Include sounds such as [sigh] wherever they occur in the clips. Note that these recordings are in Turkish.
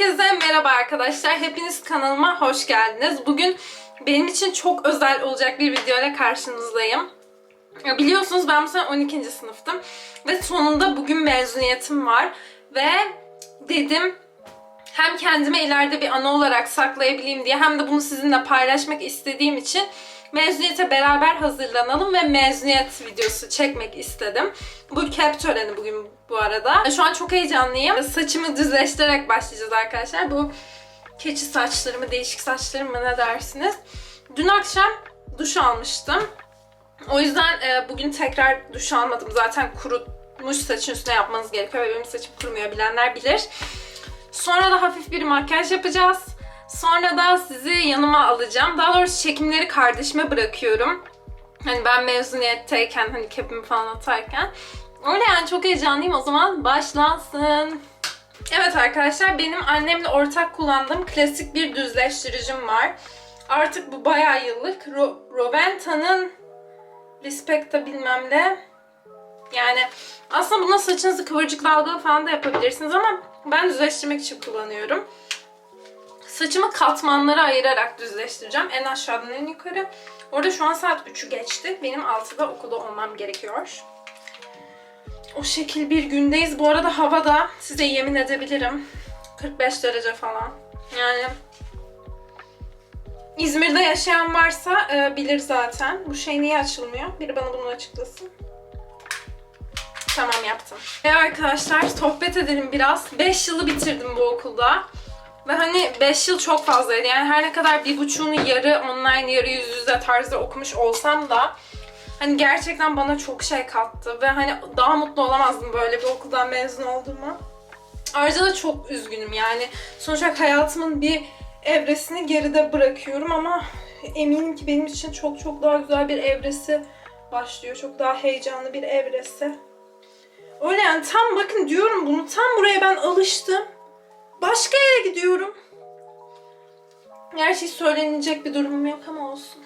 Herkese merhaba arkadaşlar. Hepiniz kanalıma hoş geldiniz. Bugün benim için çok özel olacak bir video ile karşınızdayım. Biliyorsunuz ben bu sene 12. sınıftım. Ve sonunda bugün mezuniyetim var. Ve dedim hem kendime ileride bir anı olarak saklayabileyim diye hem de bunu sizinle paylaşmak istediğim için mezuniyete beraber hazırlanalım ve mezuniyet videosu çekmek istedim. Bu cap töreni bugün bu arada. Şu an çok heyecanlıyım. Saçımı düzleştirerek başlayacağız arkadaşlar. Bu keçi saçlarımı, değişik saçlarımı ne dersiniz? Dün akşam duş almıştım. O yüzden e, bugün tekrar duş almadım. Zaten kurutmuş saçın üstüne yapmanız gerekiyor benim saçım kurumuyor bilenler bilir. Sonra da hafif bir makyaj yapacağız. Sonra da sizi yanıma alacağım. Daha doğrusu çekimleri kardeşime bırakıyorum. Hani ben mezuniyetteyken, hani kepimi falan atarken. Öyle yani çok heyecanlıyım. O zaman başlansın. Evet arkadaşlar benim annemle ortak kullandığım klasik bir düzleştiricim var. Artık bu bayağı yıllık. Ro- Roventa'nın Respecta bilmem ne. Yani aslında buna saçınızı kıvırcık dalgalı falan da yapabilirsiniz ama ben düzleştirmek için kullanıyorum. Saçımı katmanlara ayırarak düzleştireceğim. En aşağıdan en yukarı. Orada şu an saat 3'ü geçti. Benim 6'da okulda olmam gerekiyor. O şekil bir gündeyiz. Bu arada havada size yemin edebilirim. 45 derece falan. Yani İzmir'de yaşayan varsa e, bilir zaten. Bu şey niye açılmıyor? Biri bana bunu açıklasın. Tamam yaptım. Ve arkadaşlar sohbet edelim biraz. 5 yılı bitirdim bu okulda. Ve hani 5 yıl çok fazlaydı. Yani her ne kadar bir buçuğunu yarı online yarı yüz yüze tarzda okumuş olsam da hani gerçekten bana çok şey kattı. Ve hani daha mutlu olamazdım böyle bir okuldan mezun olduğuma. Ayrıca da çok üzgünüm yani. Sonuç olarak hayatımın bir evresini geride bırakıyorum ama eminim ki benim için çok çok daha güzel bir evresi başlıyor. Çok daha heyecanlı bir evresi. Öyle yani tam bakın diyorum bunu tam buraya ben alıştım. Başka yere gidiyorum. Gerçi söylenecek bir durumum yok ama olsun.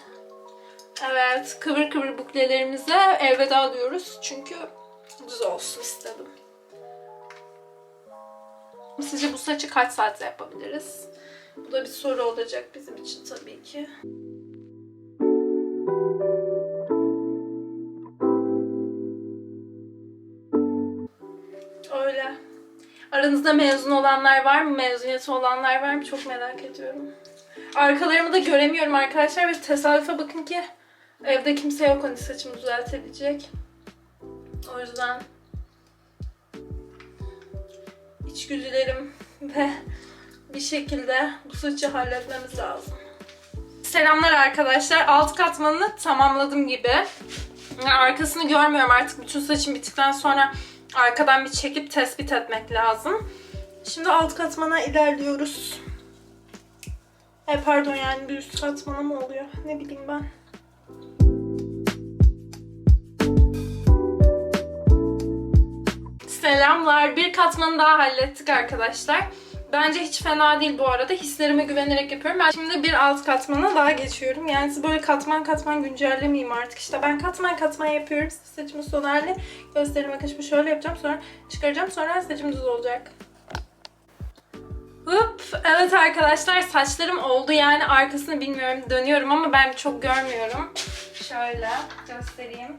Evet, kıvır kıvır buklelerimize elveda diyoruz. Çünkü düz olsun istedim. Sizce bu saçı kaç saatte yapabiliriz? Bu da bir soru olacak bizim için tabii ki. Öyle. Aranızda mezun olanlar var mı? Mezuniyeti olanlar var mı? Çok merak ediyorum. Arkalarımı da göremiyorum arkadaşlar ve tesadüfe bakın ki evde kimse yok hani saçımı düzeltebilecek. O yüzden içgüdülerim ve bir şekilde bu saçı halletmemiz lazım. Selamlar arkadaşlar. Alt katmanını tamamladım gibi. Arkasını görmüyorum artık bütün saçım bittikten sonra arkadan bir çekip tespit etmek lazım. Şimdi alt katmana ilerliyoruz. E pardon yani bir üst katmana mı oluyor? Ne bileyim ben. Selamlar. Bir katmanı daha hallettik arkadaşlar. Bence hiç fena değil bu arada. Hislerime güvenerek yapıyorum. Ben şimdi bir alt katmana daha geçiyorum. Yani siz böyle katman katman güncellemeyeyim artık. İşte ben katman katman yapıyorum. Saçımın son hali. Gösterime kaşımı şöyle yapacağım. Sonra çıkaracağım. Sonra saçım düz olacak. Hıp. Evet arkadaşlar saçlarım oldu. Yani arkasını bilmiyorum. Dönüyorum ama ben çok görmüyorum. Şöyle göstereyim.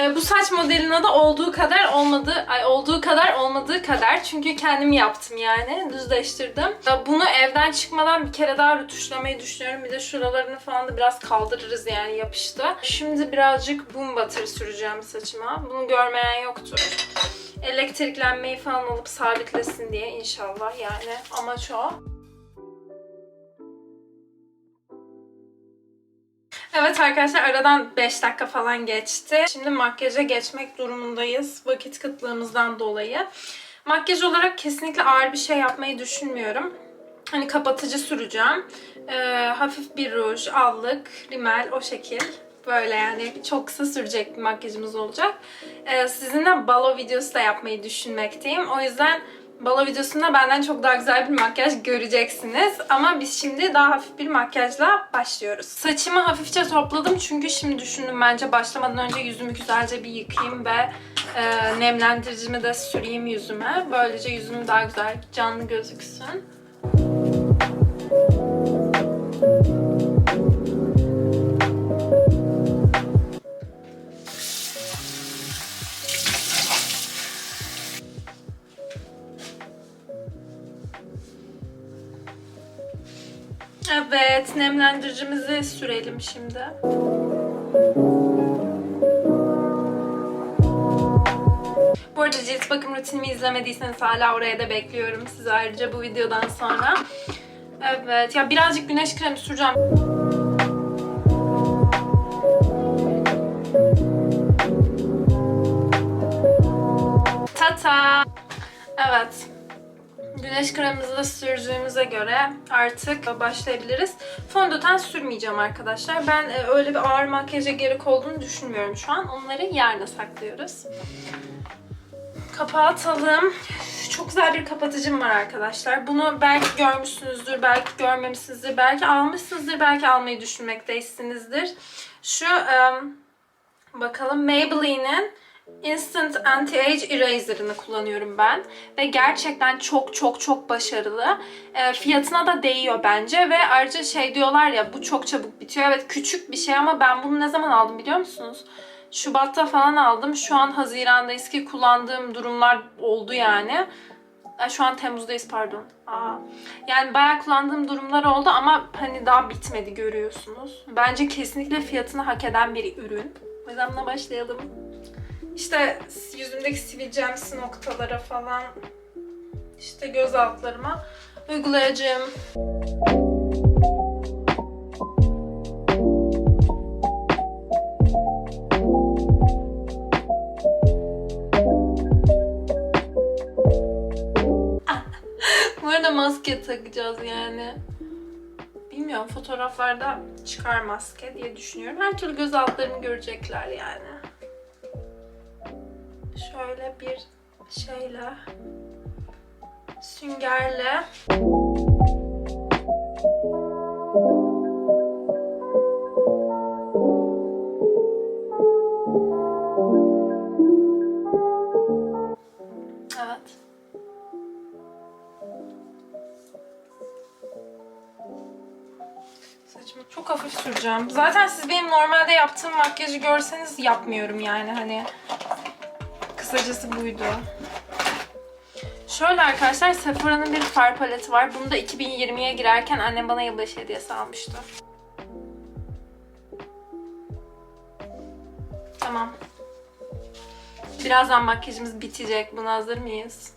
Ee, bu saç modelinin adı olduğu kadar olmadı, ay olduğu kadar olmadığı kadar. Çünkü kendim yaptım yani. Düzleştirdim. Bunu evden çıkmadan bir kere daha rötuşlamayı düşünüyorum. Bir de şuralarını falan da biraz kaldırırız yani yapıştı. Şimdi birazcık boom butter süreceğim saçıma. Bunu görmeyen yoktur. Elektriklenmeyi falan alıp sabitlesin diye inşallah yani. Amaç o. Evet arkadaşlar aradan 5 dakika falan geçti. Şimdi makyaja geçmek durumundayız vakit kıtlığımızdan dolayı. Makyaj olarak kesinlikle ağır bir şey yapmayı düşünmüyorum. Hani kapatıcı süreceğim. Ee, hafif bir ruj, allık, rimel o şekil. Böyle yani çok kısa sürecek bir makyajımız olacak. Ee, sizinle balo videosu da yapmayı düşünmekteyim. O yüzden Balo videosunda benden çok daha güzel bir makyaj göreceksiniz. Ama biz şimdi daha hafif bir makyajla başlıyoruz. Saçımı hafifçe topladım çünkü şimdi düşündüm bence başlamadan önce yüzümü güzelce bir yıkayayım ve e, nemlendiricimi de süreyim yüzüme. Böylece yüzüm daha güzel canlı gözüksün. Evet, nemlendiricimizi sürelim şimdi. Bu arada cilt bakım rutinimi izlemediyseniz hala oraya da bekliyorum sizi ayrıca bu videodan sonra. Evet, ya birazcık güneş kremi süreceğim. Tata! Evet, Güneş kremimizi de sürdüğümüze göre artık başlayabiliriz. Fondöten sürmeyeceğim arkadaşlar. Ben e, öyle bir ağır makyaja gerek olduğunu düşünmüyorum şu an. Onları yarına saklıyoruz. Kapatalım. Çok güzel bir kapatıcım var arkadaşlar. Bunu belki görmüşsünüzdür, belki görmemişsinizdir, belki almışsınızdır, belki almayı düşünmekteysinizdir. Şu em, bakalım Maybelline'in Instant Anti-Age Eraser'ını kullanıyorum ben. Ve gerçekten çok çok çok başarılı. E, fiyatına da değiyor bence. Ve ayrıca şey diyorlar ya bu çok çabuk bitiyor. Evet küçük bir şey ama ben bunu ne zaman aldım biliyor musunuz? Şubat'ta falan aldım. Şu an Haziran'dayız ki kullandığım durumlar oldu yani. Şu an Temmuz'dayız pardon. Aa. Yani bayağı kullandığım durumlar oldu ama hani daha bitmedi görüyorsunuz. Bence kesinlikle fiyatını hak eden bir ürün. O yüzden başlayalım. İşte yüzümdeki sivilcemsi noktalara falan işte göz altlarıma uygulayacağım. [laughs] Bu maske takacağız yani. Bilmiyorum fotoğraflarda çıkar maske diye düşünüyorum. Her türlü göz altlarımı görecekler yani şöyle bir şeyle süngerle Evet. Saçımı çok hafif süreceğim. Zaten siz benim normalde yaptığım makyajı görseniz yapmıyorum yani hani Kısacası buydu. Şöyle arkadaşlar Sephora'nın bir far paleti var. Bunu da 2020'ye girerken annem bana yılbaşı hediyesi almıştı. Tamam. Birazdan makyajımız bitecek. Buna hazır mıyız?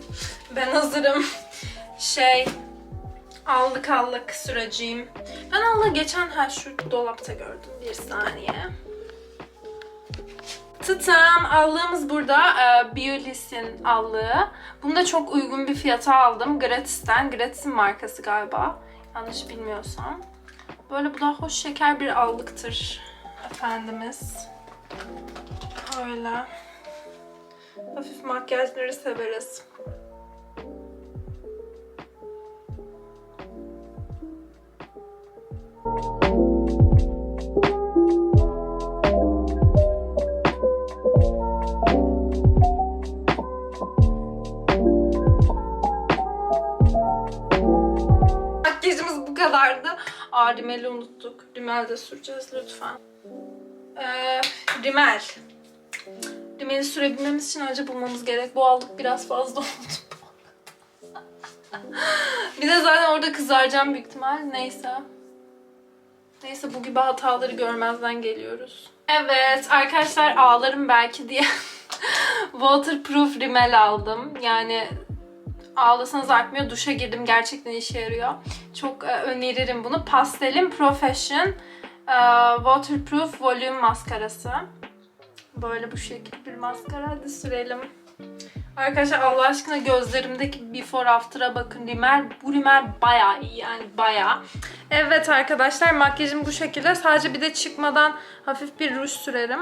[laughs] ben hazırım. Şey, allık allık süreceğim. Ben allığı geçen ha şu dolapta gördüm. Bir saniye. Tıtam allığımız burada. Ee, Biolis'in allığı. Bunu da çok uygun bir fiyata aldım. Gratis'ten. Gratis'in markası galiba. Yanlış bilmiyorsam. Böyle bu da hoş şeker bir allıktır. Efendimiz. Öyle. Hafif makyajları severiz. Aa rimeli unuttuk. Rimel de süreceğiz lütfen. Ee, rimel. Rimeli sürebilmemiz için önce bulmamız gerek. Bu aldık biraz fazla oldu. [laughs] bir de zaten orada kızaracağım büyük ihtimal. Neyse. Neyse bu gibi hataları görmezden geliyoruz. Evet arkadaşlar ağlarım belki diye [laughs] waterproof rimel aldım. Yani ağlasanız artmıyor. Duşa girdim. Gerçekten işe yarıyor. Çok e, öneririm bunu. Pastelin Profession e, Waterproof Volume maskarası. Böyle bu şekilde bir maskara. Hadi sürelim. Arkadaşlar Allah aşkına gözlerimdeki before after'a bakın rimel. Bu rimel bayağı iyi yani bayağı. Evet arkadaşlar makyajım bu şekilde. Sadece bir de çıkmadan hafif bir ruj sürerim.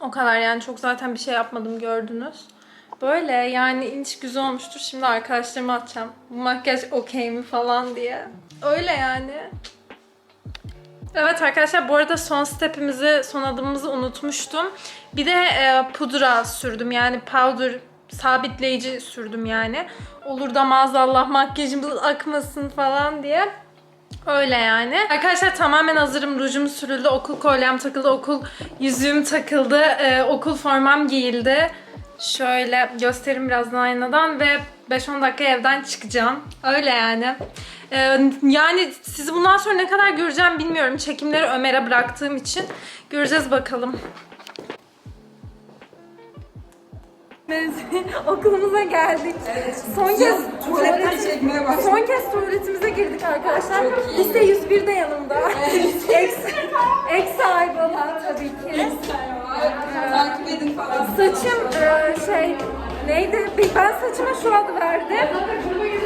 O kadar yani çok zaten bir şey yapmadım gördünüz. Böyle yani hiç güzel olmuştur. Şimdi arkadaşlarıma atacağım. Bu makyaj okey mi falan diye. Öyle yani. Evet arkadaşlar bu arada son stepimizi, son adımımızı unutmuştum. Bir de e, pudra sürdüm yani powder sabitleyici sürdüm yani. Olur da maazallah makyajımız akmasın falan diye. Öyle yani. Arkadaşlar tamamen hazırım. Rujum sürüldü, okul kolyem takıldı, okul yüzüğüm takıldı, e, okul formam giyildi. Şöyle göstereyim birazdan aynadan ve 5-10 dakika evden çıkacağım. Öyle yani. Ee, yani sizi bundan sonra ne kadar göreceğim bilmiyorum. Çekimleri Ömer'e bıraktığım için. Göreceğiz bakalım. [laughs] Okulumuza geldik. Son kez Tuvaletten çekmeye. Son kez tuvaletimize girdik arkadaşlar. Lise 101 de yanımda. ex, ex Aybala tabii ki. Takip edin falan. Saçım e, şey neydi? Ben saçıma şu adı verdim.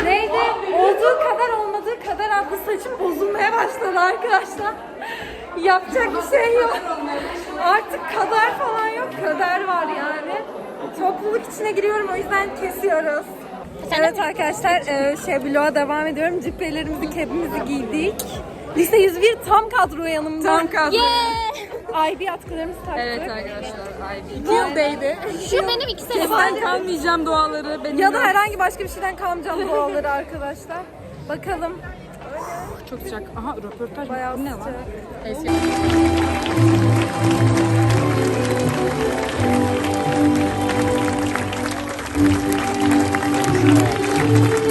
Neydi? Olduğu kadar olmadığı kadar adlı saçım bozulmaya başladı arkadaşlar. [laughs] Yapacak bir şey yok. Artık kader falan yok. Kader var yani. Topluluk içine giriyorum o yüzden kesiyoruz. Evet arkadaşlar e, şey bloğa devam ediyorum. Cübbelerimizi, kepimizi giydik. Lise 101 tam kadro yanımda. Tam kadro. IB atkılarımızı taktık. Evet arkadaşlar. Bir. Yıldaydı. Şu benim iki sene Ben kalmayacağım duaları. Benim Ya da herhangi başka bir şeyden kalmayacağım doğalları arkadaşlar. Bakalım. çok sıcak. Aha röportaj Bayağı Bu ne sıcak. lan? Eski. Evet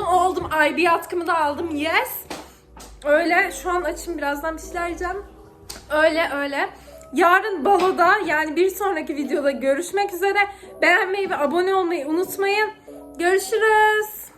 Mezun oldum. IB atkımı da aldım. Yes. Öyle şu an açım birazdan bir şeyler yiyeceğim. Öyle öyle. Yarın baloda yani bir sonraki videoda görüşmek üzere. Beğenmeyi ve abone olmayı unutmayın. Görüşürüz.